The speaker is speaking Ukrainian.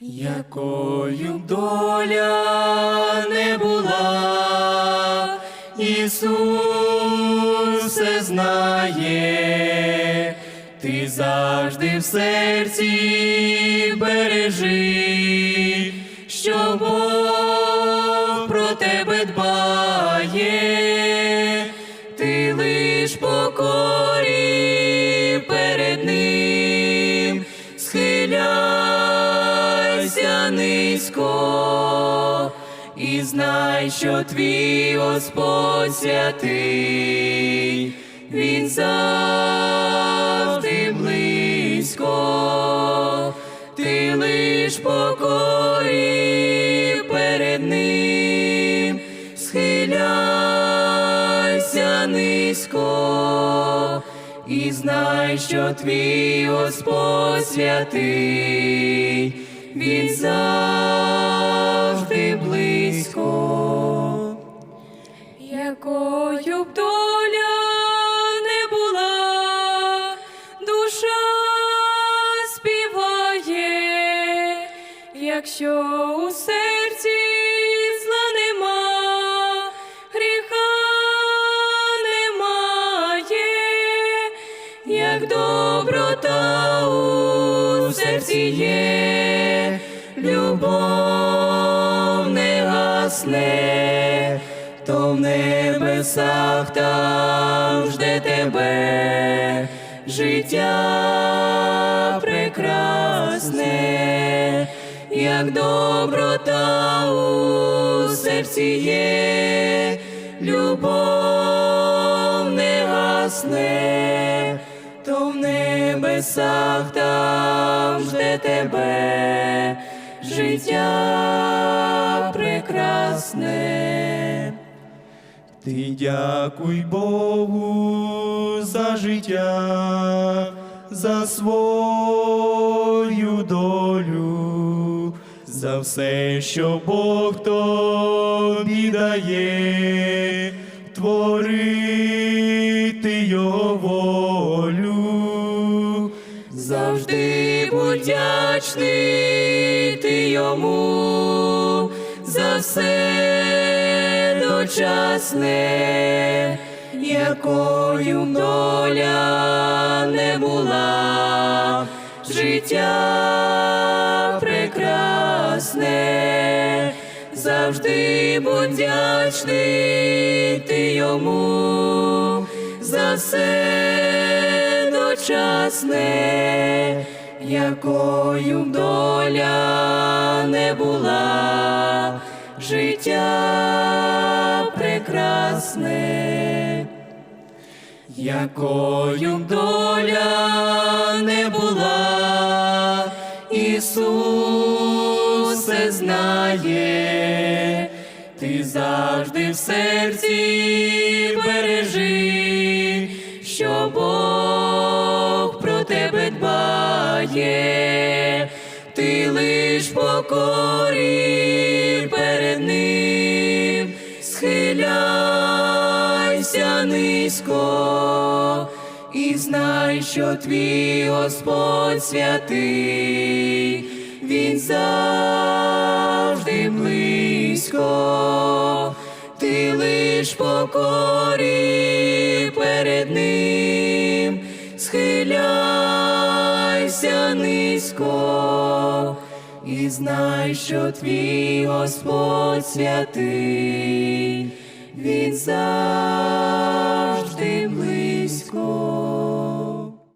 Якою доля не була, Ісус все знає, ти завжди в серці бережи, що Бог про тебе дбає, ти лиш покорі низько і знай, що твій Господь святий, Він завжди близько, ти лиш покорі перед ним, схиляйся низько і знай, що твій Господь святий, Він завжди близько. Якою б доля не була, душа співає, якщо у доброта у серці є, любов не гасне, то в небесах там жде тебе. Життя прекрасне, як доброта у серці є, любов не гасне, небесах там жде тебе життя прекрасне. Ти дякуй Богу за життя, за свою долю, за все, що Бог тобі дає, вдячний ти йому за все дочасне, якою доля не була, життя прекрасне, завжди будь вдячний ти йому за все дочасне, якою б доля не була, життя прекрасне, якою б доля не була, Ісус все знає, ти завжди в серці бережи, що Бог тебе дбає, ти лиш покорі перед ним, схиляйся низько і знай, що твій Господь святий, Він завжди близько, ти лиш покорі перед ним, низько, і знай, що твій Господь святий, Він завжди близько.